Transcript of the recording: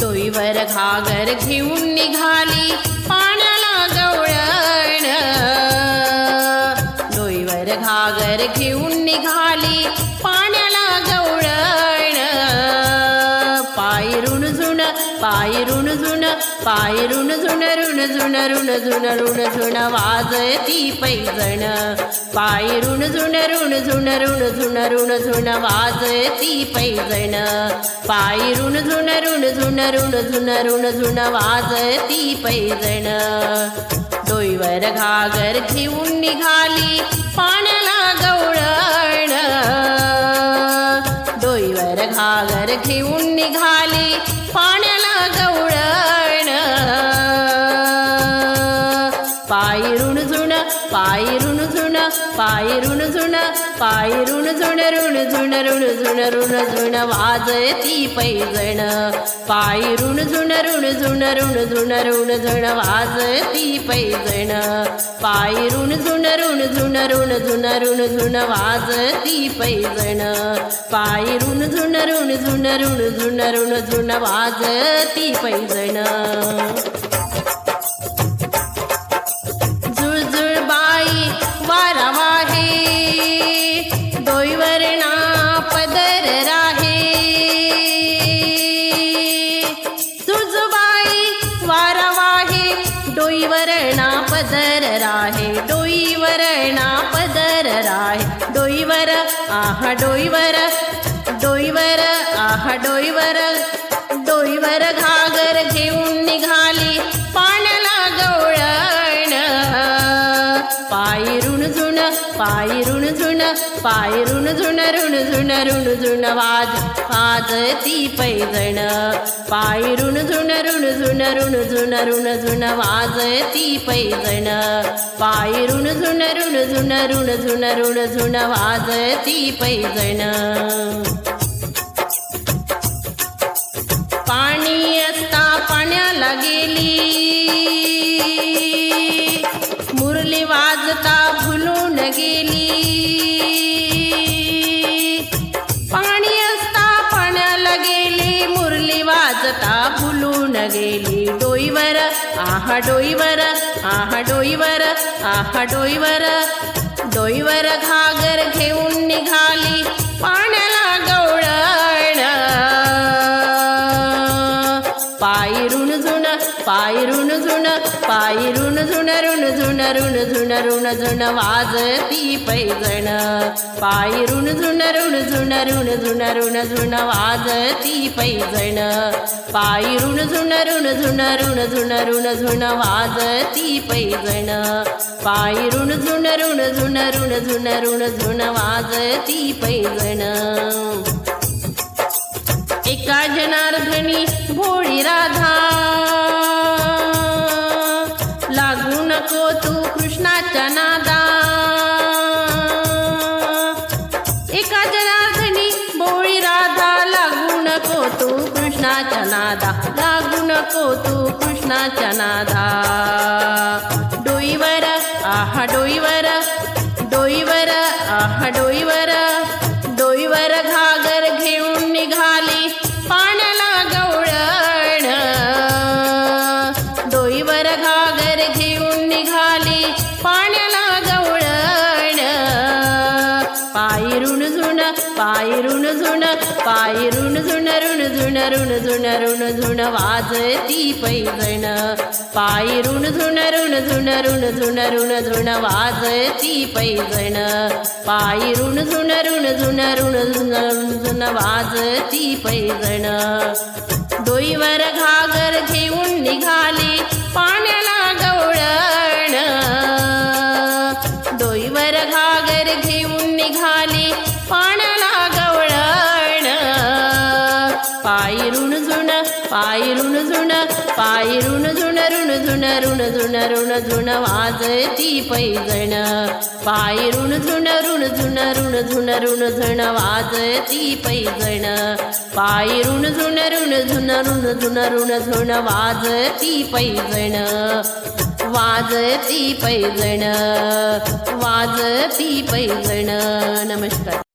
डोईवर घागर घेऊन निघाली पाण्याला गवळण. डोईवर घागर घेऊन निघाली पाण्या ऋण झुण पाय ऋण झुण पाय ऋण झुण ऋण झुण ऋण झुण ऋण झुण वाजती पैजण. पाय ऋण झुण ऋण झुण ऋण झुण ऋण झुण वाजती पैजण. पाय ऋण झुण ऋण झुण ऋण झुण ऋण झुण वाजती पैजण. डोईवर घागर घेऊन निघाली पाण्याला गवळण. सागर घेऊन निघाली पाण्याला गवळण. पायरुण जुण पायरुण झुण पायरुण झुण पायरुण झुण ऋण झुण ऋण झुण ऋण झुण वाजती पैजण पायरुण झुण ऋण झुण ऋण झुण ऋण झुण वाजती पैजण पायरुण झुण ऋण झुण ऋण झुण ऋण झुण वाजती पैजण पायरुण झुण ऋण झुण ऋण झुण ऋण झुण वाजती पैजण डोईवरणा पदर राहे डोईवरणा पदर राहे. डोईवर आहा डोईवर डोईवर आहा डोईवर. पाय ऋण झुण पाय ऋण झुण ऋण झुण ऋण झुण वाज वाजती पैजण पाय ऋण झुण ऋण झुण ऋण झुण ऋण झुण वाजती पैजण पाय ऋण झुण ऋण झुण ऋण झुण ऋण झुण वाजती पैजण पाणी असता पाण्याला गेली आहा डोईवर आहा डोईवर आहा डोईवर डोईवर घागर घेऊन निघाली पाण्याला गवळण. पाय ऋण पाय ऋण झुण पाय ऋण झुण ऋण झुण ऋण झुण ऋण झुण वाजती पैजण पाय ऋण झुण ऋण झुण ऋण झुण ऋण झुण वाजती पैजण पाय ऋण झुण ऋण झुण ऋण झुण ऋण झुण वाजती पैजण पाय ऋण झुण ऋण झुण ऋण झुण ऋण झुण वाजती पैजण एका जनार्दनी भोळी राधा नादा. लागू नको तू कृष्णाच्या नादा. डोईवर आहा डोईवर. डोईवर आहा डोईवर. डोईवर घागर घेऊन निघाली पाण्याला गवळण. डोईवर घागर घेऊन निघाली पाण्या पाय ऋण झुण ऋण झुण ऋण झुण ऋण झुण वाजती पैजण. पाय ऋण झुण ऋण झुण ऋण झुण ऋण झुण वाजती पैजण. पाय ऋण झुण ऋण झुण ऋण झुण ऋण झुण वाजती पैजण. डोईवर घागर घेऊन निघाली पाण्याला पाय झुण पाय ऋण झुण पाय ऋण झुण ऋण झुण ऋण झुण ऋण झुण वाजती पैजण. पाय ऋण झुण ऋण झुण ऋण झुण ऋण झुण वाजती पैजण. पाय ऋण झुण ऋण झुण ऋण झुण ऋण झुण वाजती पैजण. वाजती पैजण. वाजती पैजण. नमस्कार.